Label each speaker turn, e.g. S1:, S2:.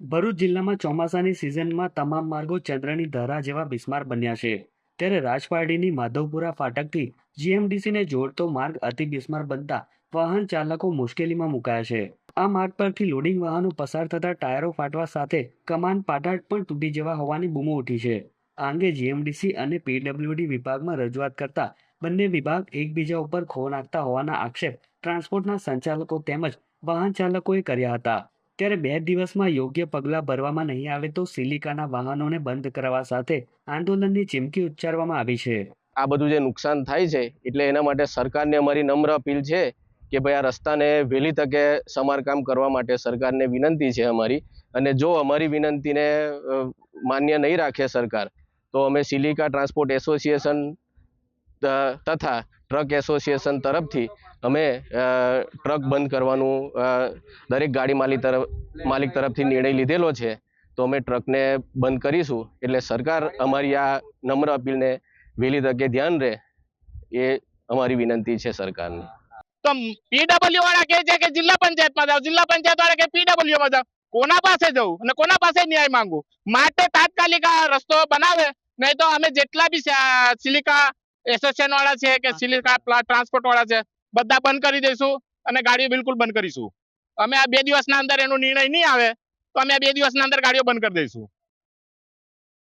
S1: ભરૂચ જિલ્લામાં ચોમાસાની સિઝનમાં તમામ માર્ગો ચંદ્રની ધરા જેવા બિસ્માર બન્યા છે. ત્યારે રાજપારડીની માધવપુરા ફાટકથી જીએમડીસીને જોડતો માર્ગ અતિ બિસ્માર બનતા વાહન ચાલકો મુશ્કેલીમાં મુકાયા છે. આ માર્ગ પરથી લોડિંગ વાહનો પસાર થતા ટાયરો ફાટવા સાથે કમાન પાટાટ પણ તૂટી જવા હોવાની બૂમો ઉઠી છે. આ અંગે જીએમડીસી અને પીડબ્લ્યુડી વિભાગમાં રજૂઆત કરતા બંને વિભાગ એકબીજા ઉપર ખો નાખતા હોવાના આક્ષેપ ટ્રાન્સપોર્ટના સંચાલકો તેમજ વાહન ચાલકોએ કર્યા હતા. ત્યારે બે દિવસમાં યોગ્ય પગલાં ભરવામાં નહીં આવે તો સિલિકાના વાહનોને બંધ કરવા સાથે આંદોલનની ચીમકી ઉચ્ચારવામાં આવી છે.
S2: આ બધું જે નુકસાન થાય છે, એટલે એના માટે સરકારને અમારી નમ્ર અપીલ છે કે ભાઈ આ રસ્તાને વહેલી તકે સમારકામ કરવા માટે સરકારને વિનંતી છે અમારી. અને જો અમારી વિનંતીને માન્ય નહીં રાખે સરકાર, તો અમે સિલિકા ટ્રાન્સપોર્ટ એસોસિએશન તથા ટ્રક એસોસિએશન તરફથી અમે ટ્રક બંધ કરવાનું દરેક ગાડી માલિક તરફ, માલિક તરફથી નિર્ણય લીધેલો છે, તો અમે ટ્રકને બંધ કરીશું. એટલે સરકાર અમારી આ નમ્ર અપીલને વહેલી તકે ધ્યાન રહે, એ અમારી વિનંતી છે સરકારને.
S3: તો પીડબ્લ્યુ વાળા કહે છે કે જિલ્લા પંચાયતમાં જાઓ, જિલ્લા પંચાયત વાળા કે પીડબ્લ્યુ માં જાઓ. કોના પાસે જવું અને કોના પાસે ન્યાય માંગુ માટે તાત્કાલિક રસ્તો બનાવે, નહીં તો અમે જેટલા બી સિલિકા એસોસિએશન વાળા છે કે સિલિકા ટ્રાન્સપોર્ટ વાળા છે બધા બંધ કરી દઈશું અને ગાડીઓ બિલકુલ બંધ કરીશું. અમે આ બે દિવસના અંદર એનો નિર્ણય નહીં આવે તો અમે આ બે દિવસના અંદર ગાડીઓ બંધ કરી દઈશું.